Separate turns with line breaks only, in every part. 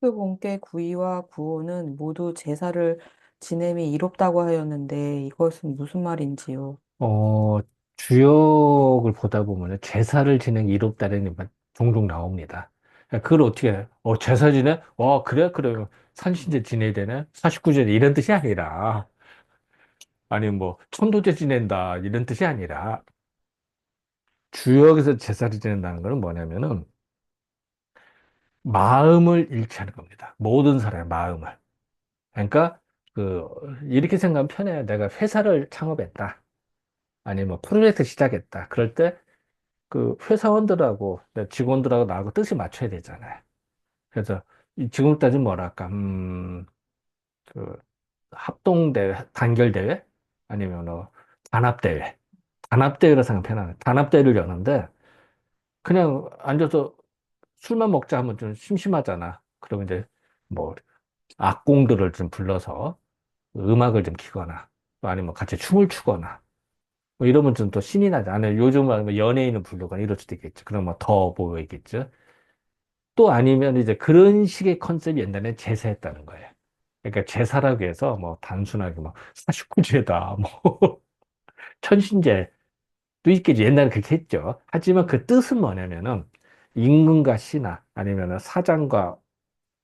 태백공께 구이와 구호는 모두 제사를 지냄이 이롭다고 하였는데 이것은 무슨 말인지요?
어, 주역을 보다 보면 제사를 지내기 이롭다는 말 종종 나옵니다. 그걸 어떻게, 해? 어, 제사 지내? 어, 그래? 그래. 산신제 지내야 되네? 사십구제 이런 뜻이 아니라, 아니, 뭐, 천도제 지낸다, 이런 뜻이 아니라, 주역에서 제사를 지낸다는 것은 뭐냐면은, 마음을 일치하는 겁니다. 모든 사람의 마음을. 그러니까, 그, 이렇게 생각하면 편해요. 내가 회사를 창업했다. 아니면 뭐 프로젝트 시작했다. 그럴 때, 그 회사원들하고 네, 직원들하고 나하고 뜻이 맞춰야 되잖아요. 그래서 이 지금 따지면 뭐랄까, 음, 그 합동대회, 단결대회 아니면 뭐 단합대회, 단합대회로 생각하면 편하네. 단합대회를 여는데 그냥 앉아서 술만 먹자 하면 좀 심심하잖아. 그러면 이제 뭐 악공들을 좀 불러서 음악을 좀 키거나 아니면 같이 춤을 추거나 뭐 이러면 좀더 신이 나지. 아니, 요즘은 뭐 연예인을 부르거나 이럴 수도 있겠죠. 그러면 더 보이겠죠. 또 아니면 이제 그런 식의 컨셉이 옛날에 제사했다는 거예요. 그러니까 제사라고 해서 뭐 단순하게 뭐 사십구제다, 뭐 천신제도 있겠지. 옛날에 그렇게 했죠. 하지만 그 뜻은 뭐냐면은 임금과 신하 아니면 사장과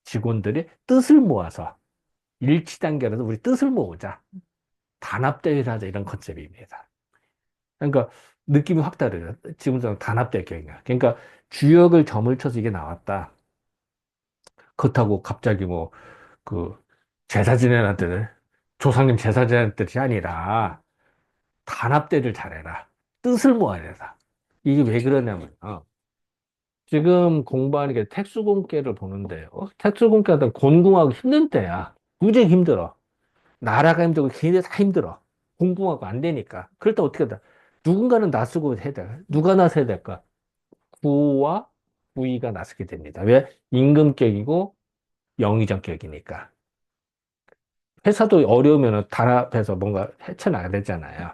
직원들이 뜻을 모아서 일치단결해서 우리 뜻을 모으자. 단합대회를 하자 이런 컨셉입니다. 그러니까 느낌이 확 다르죠. 지금처럼 단합될 경우가. 그러니까 주역을 점을 쳐서 이게 나왔다. 그렇다고 갑자기 뭐 그 제사 지내는 들 조상님 제사 지내는 뜻이 아니라 단합대를 잘해라. 뜻을 모아야 된다. 이게 왜 그러냐면 어, 지금 공부하는 게 특수공계를 보는데요. 특수공계는 곤궁하고 힘든 때야. 무지 힘들어. 나라가 힘들고 걔네 다 힘들어. 공부하고 안 되니까. 그럴 때 어떻게 하다? 누군가는 나서고 해야 돼. 누가 나서야 될까? 구와 구이가 나서게 됩니다. 왜? 임금격이고 영의정격이니까. 회사도 어려우면 단합해서 뭔가 헤쳐나가야 되잖아요.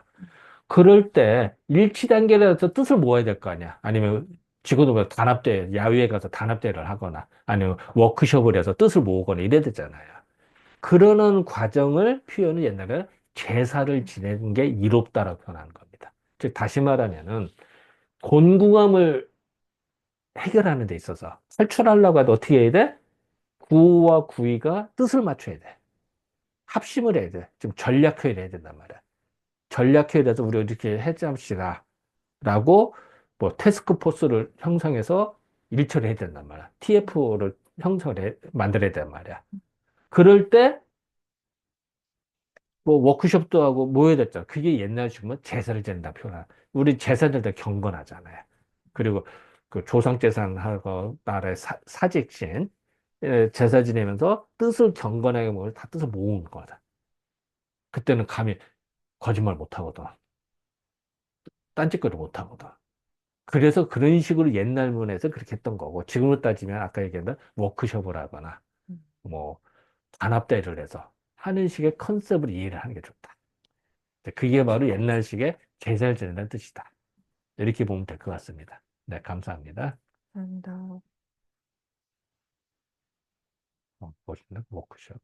그럴 때 일치단결해서 뜻을 모아야 될 거 아니야. 아니면 직원들 단합대, 야외에 가서 단합대를 하거나 아니면 워크숍을 해서 뜻을 모으거나 이래야 되잖아요. 그러는 과정을 표현은 옛날에 제사를 지내는 게 이롭다라고 표현하는 겁니다. 즉, 다시 말하면은 곤궁함을 해결하는 데 있어서 탈출하려고 해도 어떻게 해야 돼? 구와 구이가 뜻을 맞춰야 돼. 합심을 해야 돼. 좀 전략회의를 해야 된단 말이야. 전략회의에서 우리 이렇게 해잡시다. 라고 뭐 태스크 포스를 형성해서 일처리 해야 된단 말이야. TF를 형성을 만들어야 된단 말이야. 그럴 때 뭐 워크숍도 하고 모여야 됐죠. 그게 옛날 식으면 제사를 지낸다 표현. 우리 제사 지낼 경건하잖아요. 그리고 그 조상재산하고 나라의 사, 사직신 제사 지내면서 뜻을 경건하게 모으고 다 뜻을 모으는 거다. 그때는 감히 거짓말 못 하거든. 딴짓거리 못 하거든. 그래서 그런 식으로 옛날 문에서 그렇게 했던 거고, 지금으로 따지면 아까 얘기했던 워크숍을 하거나, 뭐, 단합대회를 해서 하는 식의 컨셉을 이해를 하는 게 좋다. 그게 바로 옛날식의 제사를 지낸다는 뜻이다. 이렇게 보면 될 것 같습니다. 네, 감사합니다.
감사합니다.
어, 보시는 워크숍.